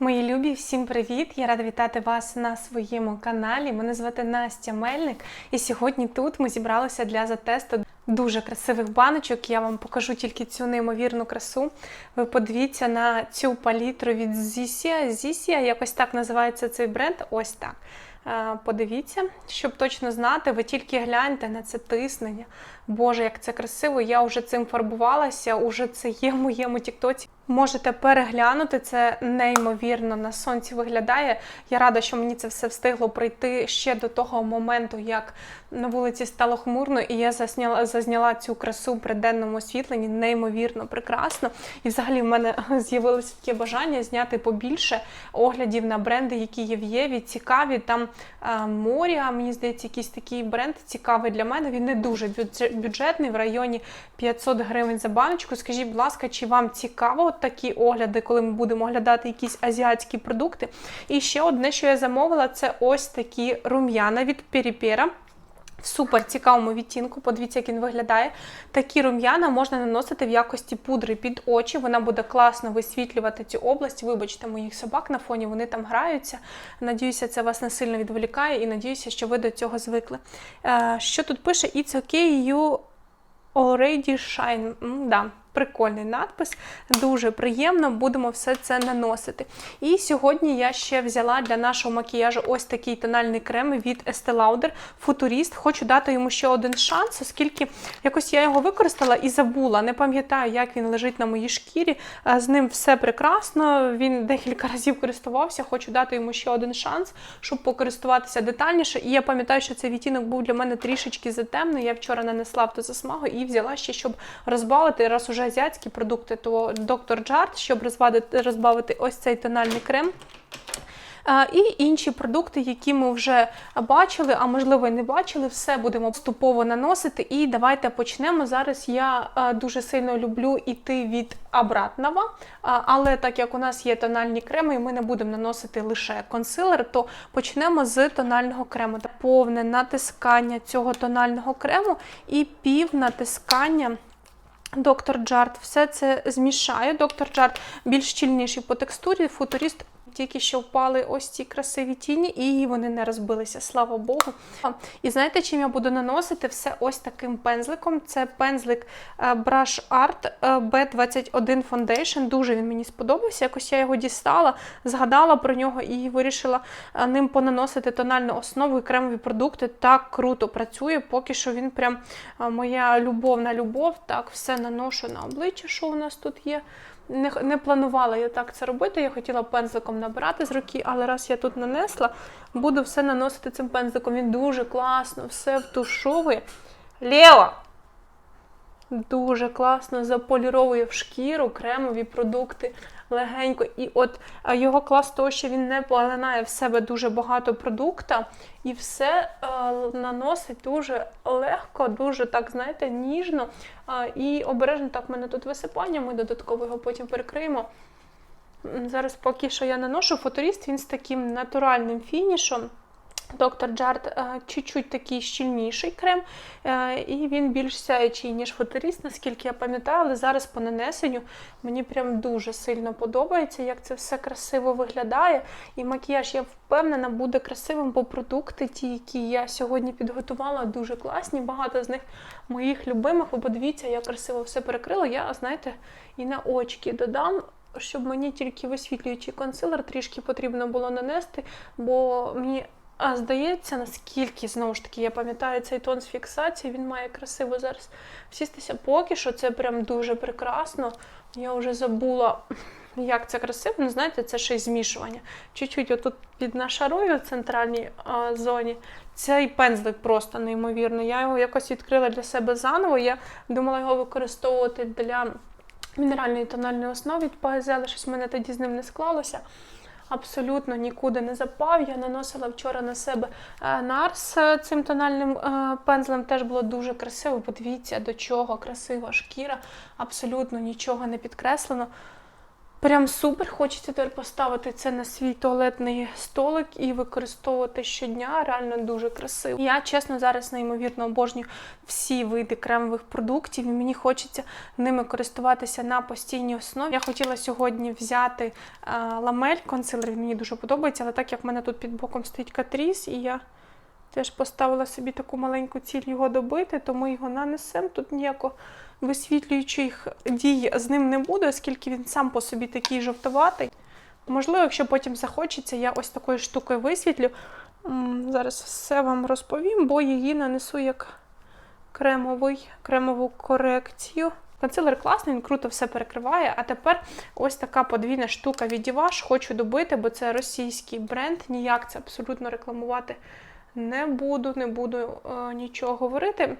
Мої любі, всім привіт! Я рада вітати вас на своєму каналі. Мене звати Настя Мельник, і сьогодні тут ми зібралися для затесту дуже красивих баночок. Я вам покажу тільки цю неймовірну красу. Ви подивіться на цю палітру від Зісія. Зісія якось так називається цей бренд. Ось так. Е, Подивіться, щоб точно знати, ви тільки гляньте на це тиснення. Боже, як це красиво! Я вже цим фарбувалася, уже це є в моєму тіктоці. Можете переглянути це неймовірно на сонці виглядає. Я рада, що мені це все встигло пройти ще до того моменту, як на вулиці стало хмурно, і я засняла, зазняла цю красу при денному освітленні. Неймовірно прекрасно. І взагалі в мене з'явилося таке бажання зняти побільше оглядів на бренди, які є в Єві. Цікаві там моря. Мені здається, якийсь такий бренд цікавий для мене. Він не дуже бюджетний в районі 500 гривень за баночку. Скажіть, будь ласка, чи вам цікаво такі огляди, коли ми будемо оглядати якісь азіатські продукти? І ще одне, що я замовила, це ось такі рум'яна від Періпера. В супер цікавому відтінку, подивіться, як він виглядає. Такі рум'яна можна наносити в якості пудри під очі. Вона буде класно висвітлювати цю область. Вибачте, моїх собак на фоні, вони там граються. Надіюся, це вас не сильно відволікає і надіюся, що ви до цього звикли. Е, що тут пише? It's okay, you already shine. М, да. Прикольний надпис, дуже приємно, будемо все це наносити. І сьогодні я ще взяла для нашого макіяжу ось такий тональний крем від Estee Lauder Futurist. Хочу дати йому ще один шанс, оскільки якось я його використала і забула. Не пам'ятаю, як він лежить на моїй шкірі. Е, З ним все прекрасно. Він декілька разів користувався. Хочу дати йому ще один шанс, щоб покористуватися детальніше. І я пам'ятаю, що цей відтінок був для мене трішечки затемний. Я вчора нанесла автозасмагу і взяла ще, щоб розбавити, раз уже азіатські продукти, то доктор Джарт, щоб розбавити, розбавити ось цей тональний крем. І інші продукти, які ми вже бачили, а можливо і не бачили, все будемо поступово наносити. І давайте почнемо. Зараз я дуже сильно люблю іти від обратного, але так як у нас є тональні креми, і ми не будемо наносити лише консилер, то почнемо з тонального крему. Повне натискання цього тонального крему і пів натискання. Доктор Джарт все це змішає. Доктор Джарт більш щільніший по текстурі, футуріст. Тільки що впали ось ці красиві тіні, і вони не розбилися, слава Богу. І знаєте, чим я буду наносити все ось таким пензликом? Це пензлик е, Brush Art е, B21 Foundation. Дуже він мені сподобався. Якось я його дістала, згадала про нього і вирішила е, ним понаносити тональну основу і кремові продукти. Так круто працює. Поки що він прям моя любовна любов. Так, все наношу на обличчя, що у нас тут є. Не, не планувала я так це робити. Я хотіла пензликом набирати з руки, але раз я тут нанесла, буду все наносити цим пензликом. Він дуже класно, все втушовує. Лєва! Дуже класно заполіровує в шкіру кремові продукти легенько. І от його клас того, що він не поглинає в себе дуже багато продукта, і все е, наносить дуже легко, дуже так, знаєте, ніжно. Е, і обережно так в мене тут висипання, ми додатково його потім перекриємо. Зараз поки що я наношу фоторіст, він з таким натуральним фінішом. Доктор Джарт е, чуть-чуть такий щільніший крем, е, і він більш сяючий, ніж фоторіст, наскільки я пам'ятаю, але зараз по нанесенню мені прям дуже сильно подобається, як це все красиво виглядає. І макіяж, я впевнена, буде красивим, бо продукти, ті, які я сьогодні підготувала, дуже класні. Багато з них моїх любимих. Ви подивіться, я красиво все перекрила. Я, знаєте, і на очки додам. Щоб мені тільки висвітлюючий консилер трішки потрібно було нанести, бо мені а здається, наскільки знову ж таки я пам'ятаю цей тон з фіксації, він має красиво зараз всістися. Поки що це прям дуже прекрасно. Я вже забула, як це красиво. Ну, знаєте, це ще й змішування. Чуть-чуть отут під нашарую в центральній а, зоні. Цей пензлик просто неймовірно. Я його якось відкрила для себе заново. Я думала його використовувати для мінеральної тональної основи від Пагезе, але щось в мене тоді з ним не склалося абсолютно нікуди не запав. Я наносила вчора на себе е, нарс е, цим тональним е, пензлем. Теж було дуже красиво. Подивіться, до чого красива шкіра, абсолютно нічого не підкреслено. Прям супер. Хочеться тепер поставити це на свій туалетний столик і використовувати щодня. Реально дуже красиво. Я чесно зараз неймовірно обожнюю всі види кремових продуктів, і мені хочеться ними користуватися на постійній основі. Я хотіла сьогодні взяти а, ламель консилер. Мені дуже подобається, але так як в мене тут під боком стоїть катріс, і я теж поставила собі таку маленьку ціль його добити, то ми його нанесемо. Тут ніякого висвітлюючих дій з ним не буде, оскільки він сам по собі такий жовтоватий. Можливо, якщо потім захочеться, я ось такою штукою висвітлю. Зараз все вам розповім, бо її нанесу як кремовий, кремову корекцію. Консилер класний, він круто все перекриває. А тепер ось така подвійна штука від Divash. Хочу добити, бо це російський бренд. Ніяк це абсолютно рекламувати не буду, не буду е, нічого говорити.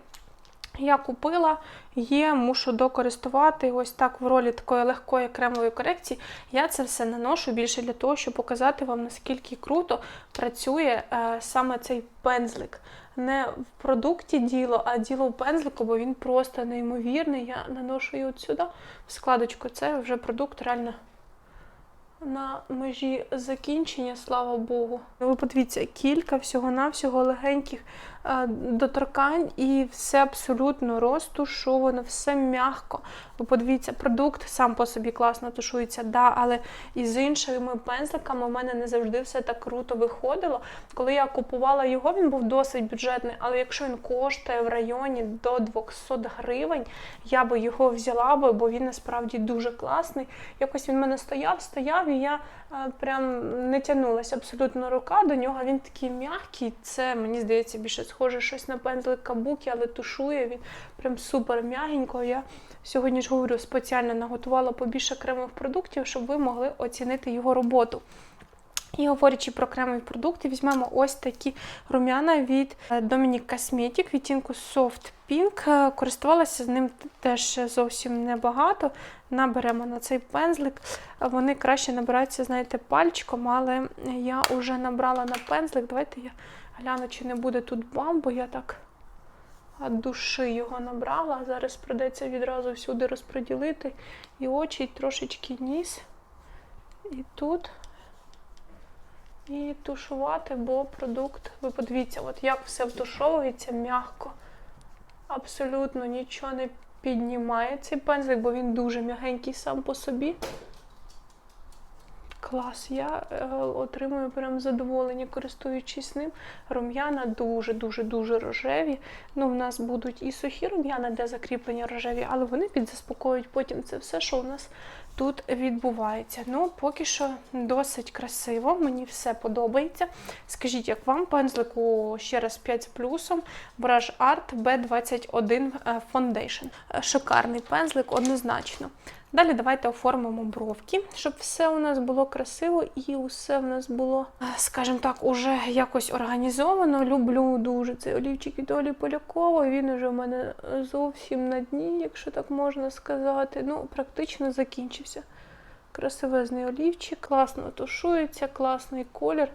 Я купила, є, мушу докористувати ось так в ролі такої легкої кремової корекції. Я це все наношу більше для того, щоб показати вам, наскільки круто працює е, саме цей пензлик. Не в продукті діло, а діло в пензлику, бо він просто неймовірний. Я наношу от сюди, в складочку. Це вже продукт реально на межі закінчення, слава Богу. Ви подивіться, кілька всього-навсього легеньких е, доторкань, і все абсолютно розтушовано, все м'яко. Ви подивіться, продукт сам по собі класно тушується, да, але із іншими пензликами у мене не завжди все так круто виходило. Коли я купувала його, він був досить бюджетний, але якщо він коштує в районі до 200 гривень, я би його взяла би, бо він насправді дуже класний. Якось він в мене стояв, стояв, і я е, прям не тягнулася абсолютно рука до нього. Він такий м'який. Це мені здається більше схоже щось на пензлик кабуки, але тушує він прям супер м'ягенько. Я сьогодні ж говорю, спеціально наготувала побільше кремових продуктів, щоб ви могли оцінити його роботу. І говорячи про кремові продукти, візьмемо ось такі рум'яна від е, Dominic Cosmetic відтінку Soft Pink. Е, Користувалася з ним теж зовсім небагато. Наберемо на цей пензлик. Вони краще набираються, знаєте, пальчиком, але я вже набрала на пензлик. Давайте я гляну, чи не буде тут бам, бо я так від душі його набрала. Зараз придеться відразу всюди розподілити. І очі, і трошечки ніс. І тут і тушувати, бо продукт, ви подивіться, от як все втушовується м'яко. Абсолютно нічого не піднімає цей пензлик, бо він дуже м'ягенький сам по собі. Клас, я е, отримую прям задоволення, користуючись ним. Рум'яна дуже-дуже-дуже рожеві. Ну, в нас будуть і сухі рум'яна, де закріплення рожеві, але вони підзаспокоюють потім це все, що у нас тут відбувається. Ну, поки що досить красиво, мені все подобається. Скажіть, як вам пензлику ще раз 5 з плюсом Brush Art B21 Foundation. Е, Шикарний пензлик, однозначно. Далі давайте оформимо бровки, щоб все у нас було красиво і усе в нас було, е, скажімо так, уже якось організовано. Люблю дуже цей олівчик від Олі Полякової. Він уже в мене зовсім на дні, якщо так можна сказати. Ну, практично закінчився. Красивезний олівчик, класно тушується, класний колір.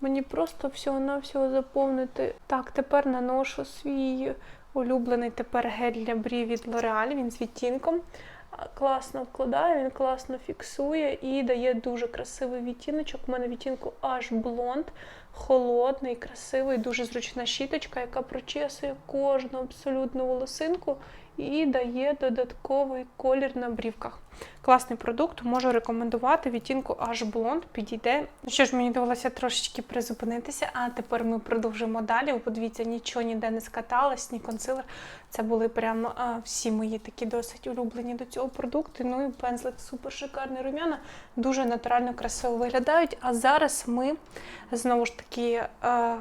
Мені просто всього-навсього заповнити. Так, тепер наношу свій улюблений тепер гель для брів від L'Oreal, він з відтінком класно вкладає, він класно фіксує і дає дуже красивий відтіночок. У мене відтінку аж блонд, холодний, красивий, дуже зручна щіточка, яка прочесує кожну абсолютну волосинку і дає додатковий колір на брівках. Класний продукт, можу рекомендувати відтінку аж блонд, підійде. Що ж, мені довелося трошечки призупинитися, а тепер ми продовжимо далі. Подивіться, нічого ніде не скаталось, ні консилер. Це були прямо а, всі мої такі досить улюблені до цього продукти. Ну і пензлик супер шикарний рум'яна, дуже натурально красиво виглядають. А зараз ми знову ж таки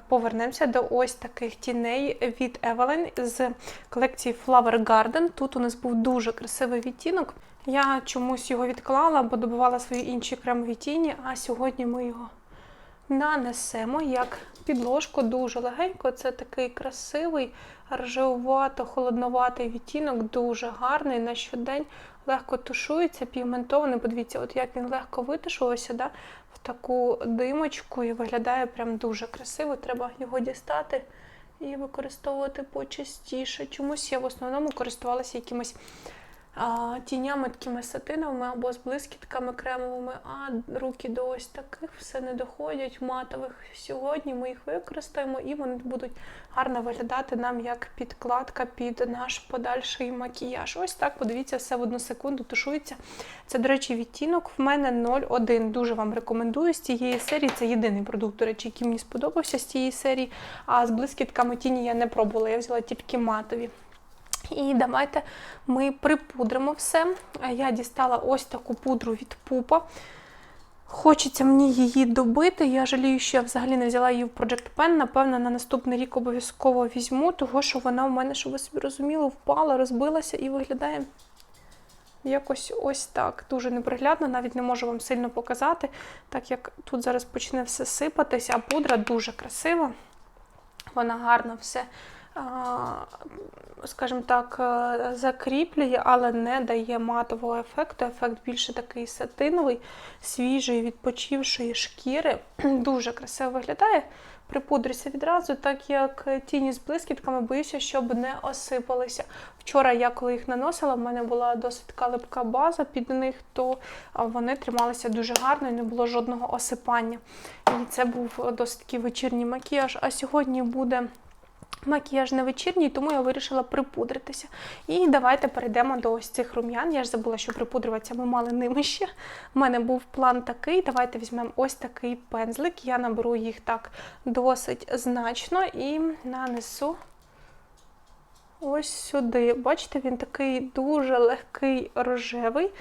повернемося до ось таких тіней від Evelyn з колекції Flower Garden. Тут у нас був дуже красивий відтінок. Я чомусь його відклала, бо добувала свої інші кремові тіні, а сьогодні ми його нанесемо як підложку дуже легенько. Це такий красивий, ржевувато, холодноватий відтінок, дуже гарний. На щодень легко тушується, пігментований. Подивіться, от як він легко витушувався да, в таку димочку і виглядає прям дуже красиво. Треба його дістати і використовувати почастіше. Чомусь я в основному користувалася якимось тінями такими сатиновими або з блискітками кремовими, а руки до ось таких все не доходять, матових. Сьогодні ми їх використаємо і вони будуть гарно виглядати нам як підкладка під наш подальший макіяж. Ось так, подивіться, все в одну секунду тушується. Це, до речі, відтінок в мене 0,1. Дуже вам рекомендую з цієї серії. Це єдиний продукт, до речі, який мені сподобався з цієї серії. А з блискітками тіні я не пробувала, я взяла тільки матові. І давайте ми припудримо все. Я дістала ось таку пудру від пупа. Хочеться мені її добити. Я жалію, що я взагалі не взяла її в Project Pen. Напевно, на наступний рік обов'язково візьму, того що вона в мене, щоб ви собі розуміли, впала, розбилася і виглядає якось ось так. Дуже неприглядно, навіть не можу вам сильно показати, так як тут зараз почне все сипатися, а пудра дуже красива. Вона гарно все скажімо так, е, закріплює, але не дає матового ефекту. Ефект більше такий сатиновий, свіжої, відпочившої шкіри. Дуже красиво виглядає. Припудрюся відразу, так як тіні з блискітками, боюся, щоб не осипалися. Вчора я, коли їх наносила, в мене була досить така липка база під них, то вони трималися дуже гарно і не було жодного осипання. І це був досить такий вечірній макіяж. А сьогодні буде Макіяж не вечірній, тому я вирішила припудритися. І давайте перейдемо до ось цих рум'ян. Я ж забула, що припудрюватися ми мали ними ще. У мене був план такий. Давайте візьмемо ось такий пензлик. Я наберу їх так досить значно і нанесу ось сюди. Бачите, він такий дуже легкий рожевий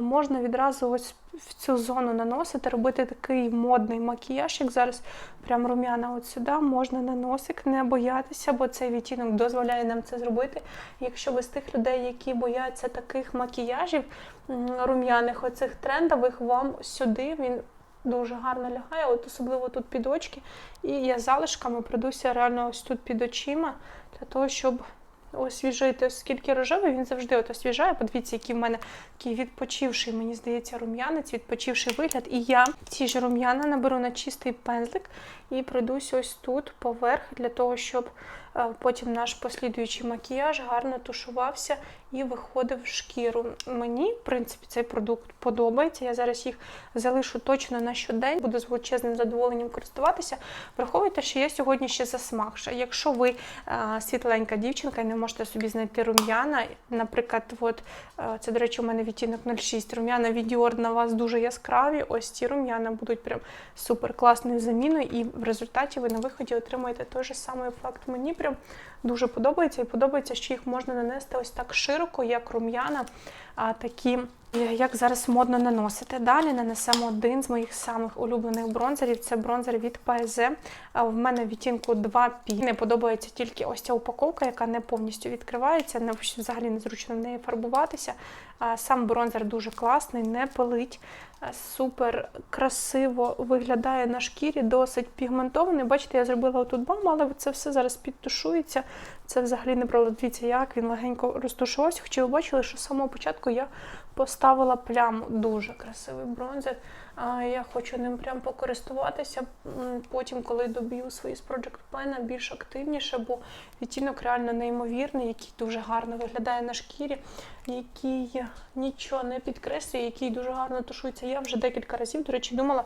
можна відразу ось в цю зону наносити, робити такий модний макіяж, як зараз прям рум'яна от сюди, можна на носик, не боятися, бо цей відтінок дозволяє нам це зробити. Якщо ви з тих людей, які бояться таких макіяжів, рум'яних, оцих трендових, вам сюди він. Дуже гарно лягає, от особливо тут під очки. І я залишками пройдуся реально ось тут під очима, для того, щоб освіжити, оскільки рожевий, він завжди от освіжає. Подивіться, який в мене такий відпочивший, мені здається, рум'янець, відпочивший вигляд. І я ці ж рум'яна наберу на чистий пензлик і пройдусь ось тут поверх, для того, щоб потім наш послідуючий макіяж гарно тушувався і виходив в шкіру. Мені, в принципі, цей продукт подобається. Я зараз їх залишу точно на щодень, буду з величезним задоволенням користуватися. Враховуйте, що я сьогодні ще засмагша. Якщо ви світленька дівчинка і не можете собі знайти рум'яна, наприклад, от, це, до речі, у мене відтінок 06, рум'яна від на вас дуже яскраві, ось ці рум'яна будуть прям супер класною заміною, і в результаті ви на виході отримаєте той же самий ефект. Мені прям дуже подобається. І подобається, що їх можна нанести ось так широко, як рум'яна, такі, як зараз модно наносити. Далі нанесемо один з моїх самих улюблених бронзерів це бронзер від PSE. В мене відтінку 2P. Не подобається тільки ось ця упаковка, яка не повністю відкривається, не взагалі незручно в неї фарбуватися. Сам бронзер дуже класний, не пилить, супер красиво виглядає на шкірі, досить пігментований. Бачите, я зробила отут бам, але це все зараз підтушується. Це взагалі не правда. Як він легенько розтушувався. Хоча ви бачили, що з самого початку я поставила пляму. Дуже красивий бронзер. Я хочу ним прям покористуватися. Потім, коли доб'ю свої з Project Pen, більш активніше, бо відтінок реально неймовірний, який дуже гарно виглядає на шкірі, який нічого не підкреслює, який дуже гарно тушується. Я вже декілька разів, до речі, думала.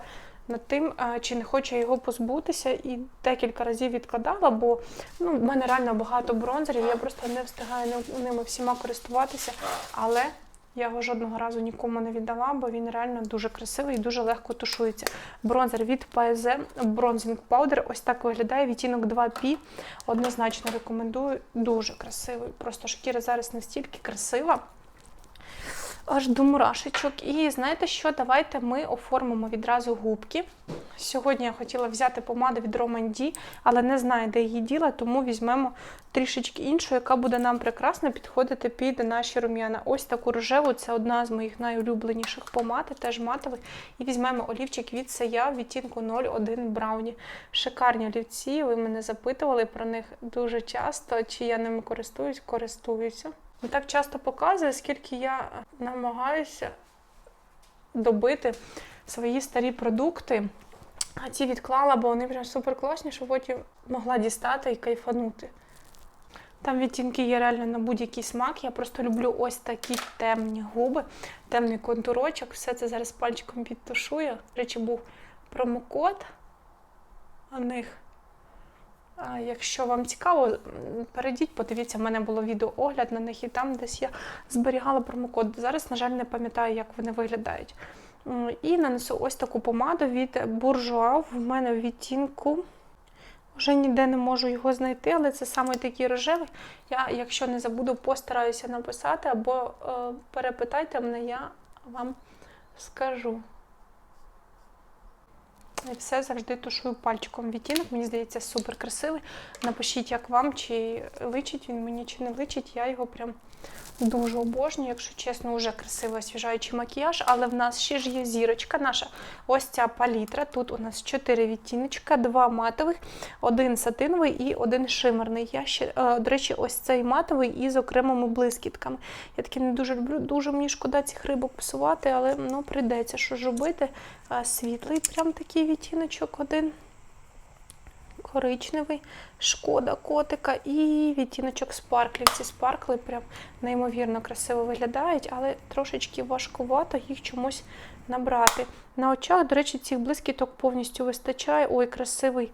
Над тим, чи не хочу його позбутися, і декілька разів відкладала, бо ну, в мене реально багато бронзерів, я просто не встигаю ними всіма користуватися. Але я його жодного разу нікому не віддала, бо він реально дуже красивий і дуже легко тушується. Бронзер від PSE, Bronzing Powder, ось так виглядає. Відтінок 2P. Однозначно рекомендую. Дуже красивий. Просто шкіра зараз настільки красива аж до мурашечок. І знаєте що? Давайте ми оформимо відразу губки. Сьогодні я хотіла взяти помаду від D, але не знаю, де її діла, тому візьмемо трішечки іншу, яка буде нам прекрасно підходити під наші рум'яна. Ось таку рожеву, це одна з моїх найулюбленіших помад, теж матових. І візьмемо олівчик від Сея в відтінку 01 Брауні. Шикарні олівці, ви мене запитували про них дуже часто, чи я ними користуюсь, користуюся. Не так часто показує, скільки я намагаюся добити свої старі продукти. А ці відклала, бо вони прям супер класні, щоб потім могла дістати і кайфанути. Там відтінки є реально на будь-який смак. Я просто люблю ось такі темні губи, темний контурочок. Все це зараз пальчиком підтушую. До речі, був промокод у них. Якщо вам цікаво, перейдіть, подивіться, в мене було відеоогляд на них, і там десь я зберігала промокод. Зараз, на жаль, не пам'ятаю, як вони виглядають. І нанесу ось таку помаду від Bourjois. В мене в відтінку. Вже ніде не можу його знайти, але це саме такий рожевий. Я, якщо не забуду, постараюся написати або е, перепитайте мене, я вам скажу. І все завжди тушую пальчиком відтінок. Мені здається, супер красивий. Напишіть, як вам, чи личить він мені, чи не личить. Я його прям дуже обожнюю, якщо чесно, вже красивий освіжаючий макіяж, але в нас ще ж є зірочка наша. Ось ця палітра. Тут у нас 4 відтіночка, 2 матових, один сатиновий і один шимерний. Я ще, е, до речі, ось цей матовий із окремими блискітками. Я таки не дуже люблю, дуже мені шкода цих рибок псувати, але ну, прийдеться що ж робити. Світлий, прям такий відтіночок один. Коричневий, шкода котика і відтіночок спарклів. Ці спаркли прям неймовірно красиво виглядають, але трошечки важкувато їх чомусь набрати. На очах, до речі, цих блискіток повністю вистачає. Ой, красивий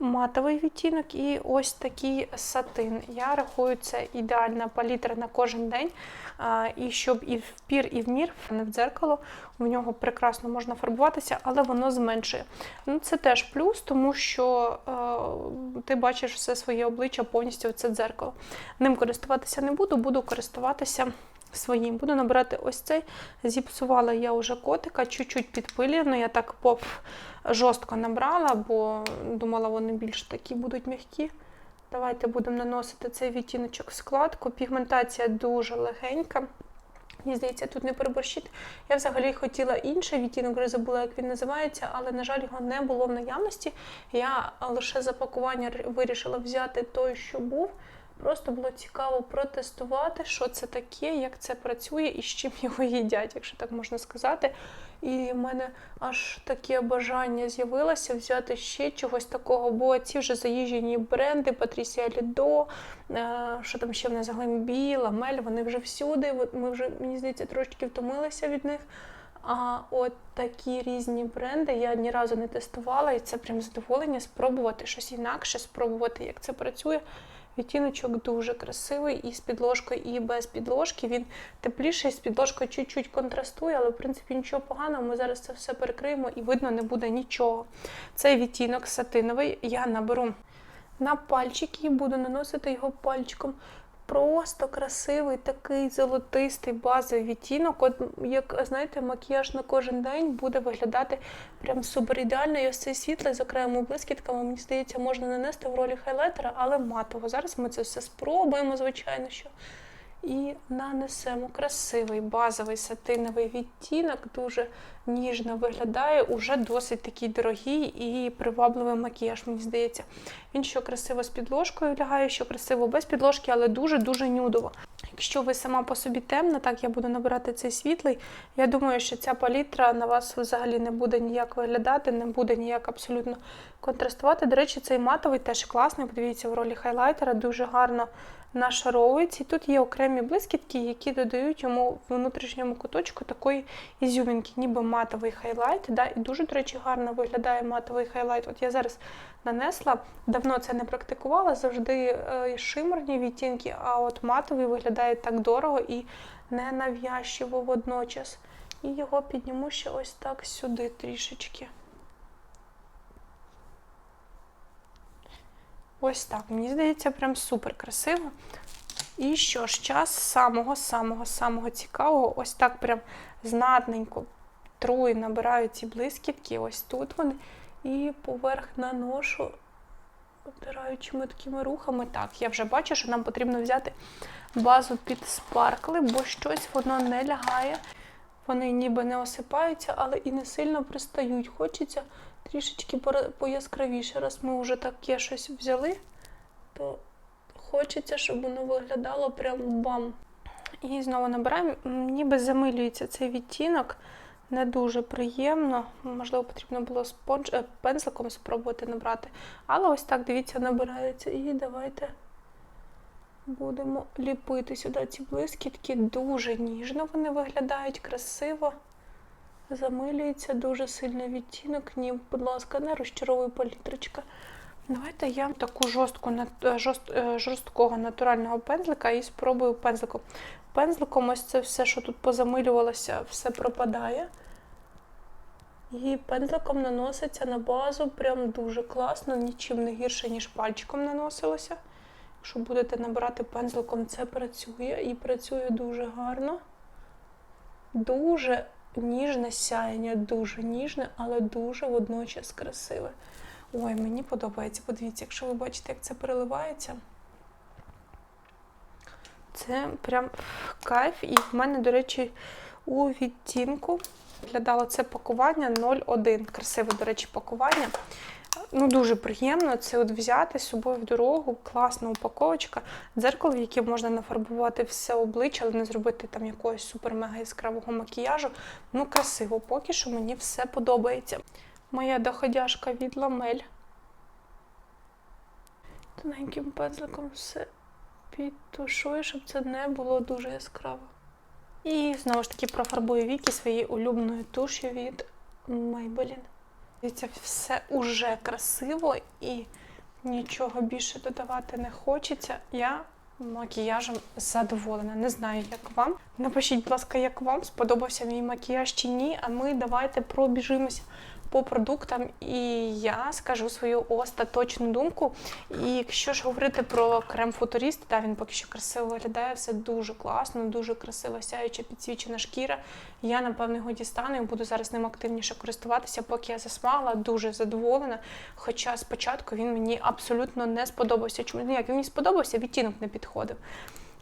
матовий відтінок і ось такий сатин. Я рахую, це ідеальна палітра на кожен день. Е- і щоб і в пір, і в мір, не в дзеркало, в нього прекрасно можна фарбуватися, але воно зменшує. Ну, це теж плюс, тому що е, ти бачиш все своє обличчя повністю в це дзеркало. Ним користуватися не буду, буду користуватися своїм. Буду набирати ось цей. Зіпсувала я вже котика, чуть-чуть підпилювано. Я так поп жорстко набрала, бо думала, вони більш такі будуть м'які. Давайте будемо наносити цей відтіночок в складку. Пігментація дуже легенька. Мені здається, тут не переборщити. Я взагалі хотіла інший відтінок, вже забула, як він називається, але, на жаль, його не було в наявності. Я лише за пакування вирішила взяти той, що був. Просто було цікаво протестувати, що це таке, як це працює і з чим його їдять, якщо так можна сказати. І в мене аж таке бажання з'явилося взяти ще чогось такого, бо ці вже заїжджені бренди, Патрісія Лідо, е, що там ще в нас Глембі, Ламель, вони вже всюди. Ми вже, мені здається, трошечки втомилися від них. А от такі різні бренди я ні разу не тестувала, і це прям задоволення спробувати щось інакше, спробувати, як це працює. Відтіночок дуже красивий і з підложкою, і без підложки. Він тепліший, з підложкою чуть-чуть контрастує, але в принципі нічого поганого. Ми зараз це все перекриємо і видно не буде нічого. Цей відтінок сатиновий я наберу на пальчик і буду наносити його пальчиком. Просто красивий такий золотистий базовий відтінок. От як знаєте, макіяж на кожен день буде виглядати прям супер ідеально. І ось цей світлий з окремими блискітками, мені здається, можна нанести в ролі хайлайтера, але матово. Зараз ми це все спробуємо, звичайно, що. І нанесемо красивий базовий сатиновий відтінок, дуже ніжно виглядає, уже досить такий дорогий і привабливий макіяж, мені здається. Він що красиво з підложкою лягає, що красиво без підложки, але дуже-дуже нюдово. Якщо ви сама по собі темна, так я буду набирати цей світлий. Я думаю, що ця палітра на вас взагалі не буде ніяк виглядати, не буде ніяк абсолютно контрастувати. До речі, цей матовий теж класний. Подивіться, в ролі хайлайтера дуже гарно нашаровується. І тут є окремі блискітки, які додають йому в внутрішньому куточку такої ізюмінки, ніби матовий хайлайт. Да? І дуже, до речі, гарно виглядає матовий хайлайт. От я зараз нанесла, давно це не практикувала, завжди е, шимерні відтінки, а от матовий виглядає так дорого і ненав'язчиво водночас. І його підніму ще ось так сюди трішечки. Ось так. Мені здається, прям супер красиво. І що ж, час самого-самого-самого цікавого. Ось так прям знатненько тру і набираю ці блискітки. Ось тут вони. І поверх наношу обтираючими такими рухами. Так, я вже бачу, що нам потрібно взяти базу під спаркли, бо щось воно не лягає. Вони ніби не осипаються, але і не сильно пристають. Хочеться трішечки пояскравіше. Раз ми вже таке щось взяли, то хочеться, щоб воно виглядало прям бам. І знову набираємо, ніби замилюється цей відтінок. Не дуже приємно. Можливо, потрібно було спонж... е, пензликом спробувати набрати. Але ось так, дивіться, набирається. І давайте Будемо ліпити сюди ці блискітки. Дуже ніжно вони виглядають, красиво. Замилюється дуже сильний відтінок. Ні, будь ласка, не розчаровуй палітрочка. Давайте я таку жорстку, е, жорст, е, жорсткого натурального пензлика і спробую пензликом. Пензликом ось це все, що тут позамилювалося, все пропадає. І пензликом наноситься на базу прям дуже класно, нічим не гірше, ніж пальчиком наносилося. Якщо будете набирати пензликом, це працює і працює дуже гарно. Дуже ніжне сяєння, дуже ніжне, але дуже водночас красиве. Ой, мені подобається. Подивіться, якщо ви бачите, як це переливається. Це прям кайф. І в мене, до речі, у відтінку виглядало це пакування 01. Красиве, до речі, пакування. Ну, дуже приємно це от взяти з собою в дорогу, класна упаковочка, дзеркало, в яке можна нафарбувати все обличчя, але не зробити там якогось супер-мега яскравого макіяжу. Ну, красиво, поки що мені все подобається. Моя доходяшка від ламель. Тоненьким пензликом все підтушую, щоб це не було дуже яскраво. І знову ж таки профарбую віки своєю улюбленою туш'ю від Maybelline. Дивіться, все уже красиво і нічого більше додавати не хочеться. Я макіяжем задоволена. Не знаю, як вам. Напишіть, будь ласка, як вам сподобався мій макіяж чи ні. А ми давайте пробіжимося по продуктам, і я скажу свою остаточну думку. І якщо ж говорити про крем футуріст, да, він поки що красиво виглядає, все дуже класно, дуже красива, сяюча, підсвічена шкіра. Я, напевно, його дістану і буду зараз ним активніше користуватися, поки я засмагла, дуже задоволена. Хоча спочатку він мені абсолютно не сподобався. Чому ну, як він мені сподобався, відтінок не підходив.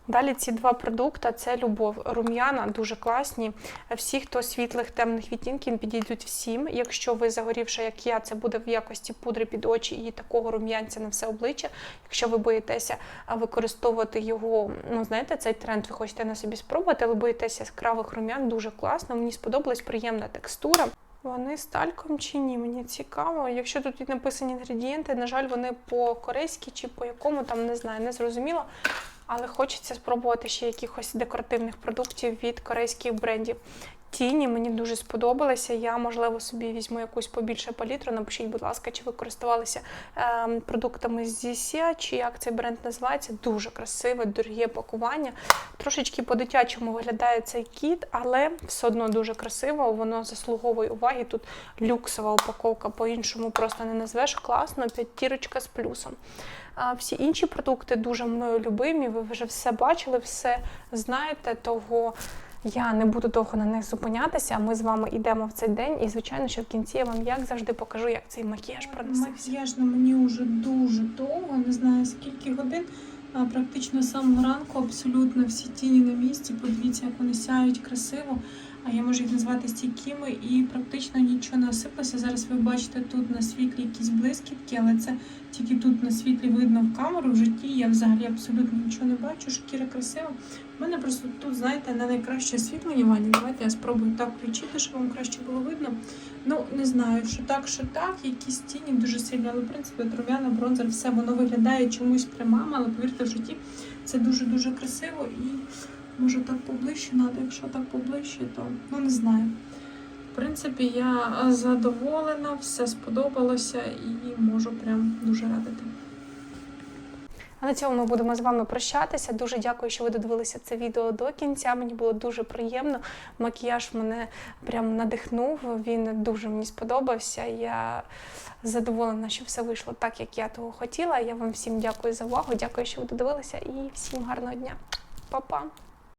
Далі ці два продукти це любов. Рум'яна дуже класні. Всі, хто світлих темних відтінків, підійдуть всім. Якщо ви загорівша, як я, це буде в якості пудри під очі і такого рум'янця на все обличчя. Якщо ви боїтеся використовувати його, ну знаєте, цей тренд ви хочете на собі спробувати, ви боїтеся яскравих рум'ян, дуже класно. Мені сподобалась приємна текстура. Вони з тальком чи ні? Мені цікаво. Якщо тут написані інгредієнти, на жаль, вони по-корейськи чи по якому там не знаю, не зрозуміло. Але хочеться спробувати ще якихось декоративних продуктів від корейських брендів. Тіні мені дуже сподобалися. Я, можливо, собі візьму якусь побільше палітру. Напишіть, будь ласка, чи ви користувалися е, продуктами з Zisia, чи як цей бренд називається. Дуже красиве, дороге пакування. Трошечки по-дитячому виглядає цей кіт, але все одно дуже красиво. Воно заслуговує уваги. Тут люксова упаковка, по-іншому просто не назвеш. Класно, п'ятірочка з плюсом. А всі інші продукти дуже мною любимі. Ви вже все бачили, все знаєте, того. Я не буду довго на них зупинятися. Ми з вами йдемо в цей день, і звичайно, що в кінці я вам як завжди покажу, як цей макіяж проносився. Макіяж на мені вже дуже довго, не знаю скільки годин. Практично з самого ранку абсолютно всі тіні на місці. Подивіться, як вони сяють красиво. А я можу їх назвати стійкими і практично нічого не осиплося. Зараз ви бачите тут на світлі якісь блискітки, але це тільки тут на світлі видно в камеру. В житті я взагалі абсолютно нічого не бачу. Шкіра красива. У мене просто тут, знаєте, не найкраще освітлення вані. Давайте я спробую так включити, щоб вам краще було видно. Ну, не знаю, що так, що так, якісь тіні дуже сильні, але в принципі от бронзер, все воно виглядає чомусь примам, але повірте, в житті це дуже-дуже красиво і може так поближче треба, якщо так поближче, то ну не знаю. В принципі, я задоволена, все сподобалося і можу прям дуже радити. А на цьому ми будемо з вами прощатися. Дуже дякую, що ви додивилися це відео до кінця. Мені було дуже приємно. Макіяж мене прям надихнув. Він дуже мені сподобався. Я задоволена, що все вийшло так, як я того хотіла. Я вам всім дякую за увагу. Дякую, що ви додивилися, і всім гарного дня. Па-па!